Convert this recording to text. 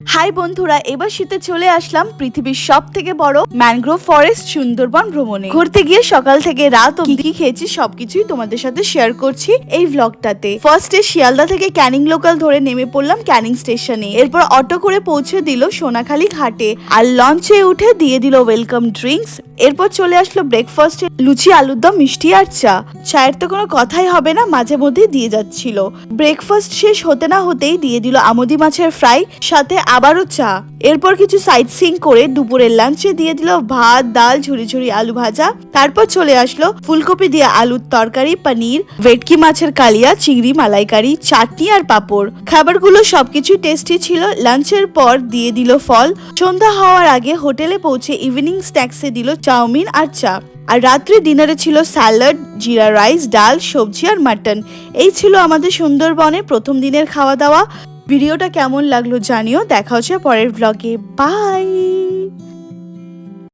High বন্ধুরা, এবার শীতে চলে আসলাম পৃথিবীর সব থেকে বড় ম্যানগ্রোভ ফরেস্ট সুন্দরবন ভ্রমণে। ঘুরতে গিয়ে সকাল থেকে রাত অব্দি কি খেয়েছি সবকিছুই তোমাদের সাথে শেয়ার করছি এই ভ্লগটাতে ফার্স্টে শিয়ালদা থেকে ক্যানিং লোকাল ধরে নেমে পড়লাম ক্যানিং স্টেশনে। এরপর অটো করে পৌঁছে দিল সোনাখালী ঘাটে। আর লঞ্চে উঠে দিয়ে দিল ওয়েলকাম ড্রিঙ্কস এরপর চলে আসলো ব্রেকফাস্টে লুচি, আলুর দম, মিষ্টি আর চা। চায়ের তো কোনো কথাই হবে না, মাঝে মধ্যে দিয়ে যাচ্ছিল। ব্রেকফাস্ট শেষ হতে না হতেই দিয়ে দিল আমুদি মাছের ফ্রাই সাথে আবারও চা। এরপর কিছু সাইট সিং করে দুপুরের লাঞ্চে দিয়ে দিল ভাত, ডাল, ঝুরি ঝুরি আলু ভাজা। তারপর চলে আসলো ফুলকপি দিয়ে আলুর তরকারি, পনির, ভেটকি মাছের কালিয়া, চিংড়ি, মালাইকারি, চাটনি আর পাঁপড়। খাবারগুলো সবকিছু টেস্টি ছিল। লাঞ্চের পর দিয়ে দিল ফল। সন্ধ্যা হওয়ার আগে হোটেলে পৌঁছে ইভিনিং স্ন্যাক্সে দিল চাউমিন আর চা। আর রাত্রে ডিনারে ছিল স্যালাড, জিরা রাইস, ডাল, সবজি আর মাটন। এই ছিল আমাদের সুন্দরবনে প্রথম দিনের খাওয়া দাওয়া। ভিডিওটা কেমন লাগল জানিও। দেখা হচ্ছে পরের ব্লগে বাই!